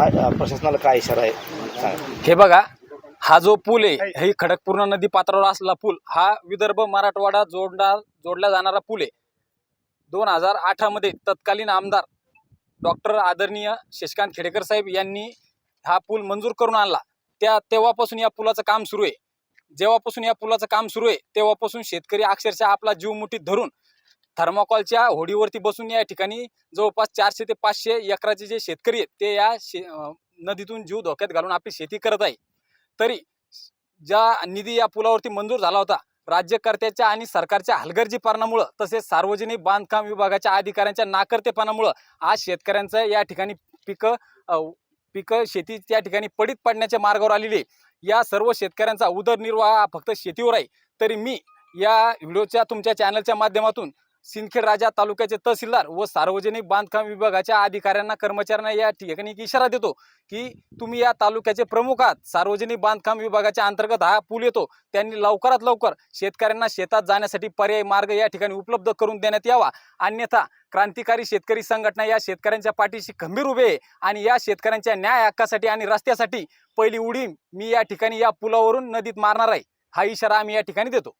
काय प्रशासनाला काय इशारा आहे? सांगा. हे बघा हा जो पूल आहे ही खडकपूर्ण नदी पात्रावर असलेला पूल हा विदर्भ मराठवाडा जोडणार जोडला जाणारा पूल आहे. दोन हजार अठरामध्ये तत्कालीन आमदार डॉक्टर आदरणीय शशिकांत खेडेकर साहेब यांनी हा पूल मंजूर करून आणला. त्या तेव्हापासून या पुलाचं काम सुरू आहे. जेव्हापासून या पुलाचं काम सुरू आहे तेव्हापासून शेतकरी अक्षरशः आपला जीव मुठीत धरून थर्माकॉलच्या होडीवरती बसून या ठिकाणी जवळपास चारशे ते पाचशे एकराचे जे शेतकरी आहेत ते या शे नदीतून जीव धोक्यात घालून आपली शेती करत आहे तरी ज्या निधी या पुलावरती मंजूर झाला होता राज्यकर्त्याच्या आणि सरकारच्या हलगर्जीपणामुळं तसेच सार्वजनिक बांधकाम विभागाच्या अधिकाऱ्यांच्या नाकर्तेपणामुळं आज शेतकऱ्यांचं या ठिकाणी पिकं पिकं शेती त्या ठिकाणी पडीत पडण्याच्या मार्गावर आलेली आहे. या सर्व शेतकऱ्यांचा उदरनिर्वाह फक्त शेतीवर आहे तरी मी या व्हिडिओच्या तुमच्या चॅनलच्या माध्यमातून सिंदखेड राजा तालुक्याचे तहसीलदार व सार्वजनिक बांधकाम विभागाच्या अधिकाऱ्यांना कर्मचाऱ्यांना या ठिकाणी इशारा देतो की तुम्ही या तालुक्याचे प्रमुख आहात. सार्वजनिक बांधकाम विभागाच्या अंतर्गत हा पूल येतो. त्यांनी लवकरात लवकर शेतकऱ्यांना शेतात जाण्यासाठी पर्यायी मार्ग या ठिकाणी उपलब्ध करून देण्यात यावा. अन्यथा क्रांतिकारी शेतकरी संघटना या शेतकऱ्यांच्या पाठीशी खंबीर उभे आहे आणि या शेतकऱ्यांच्या न्याय हक्कासाठी आणि रस्त्यासाठी पहिली उडी मी या ठिकाणी या पुलावरून नदीत मारणार आहे. हा इशारा आम्ही या ठिकाणी देतो.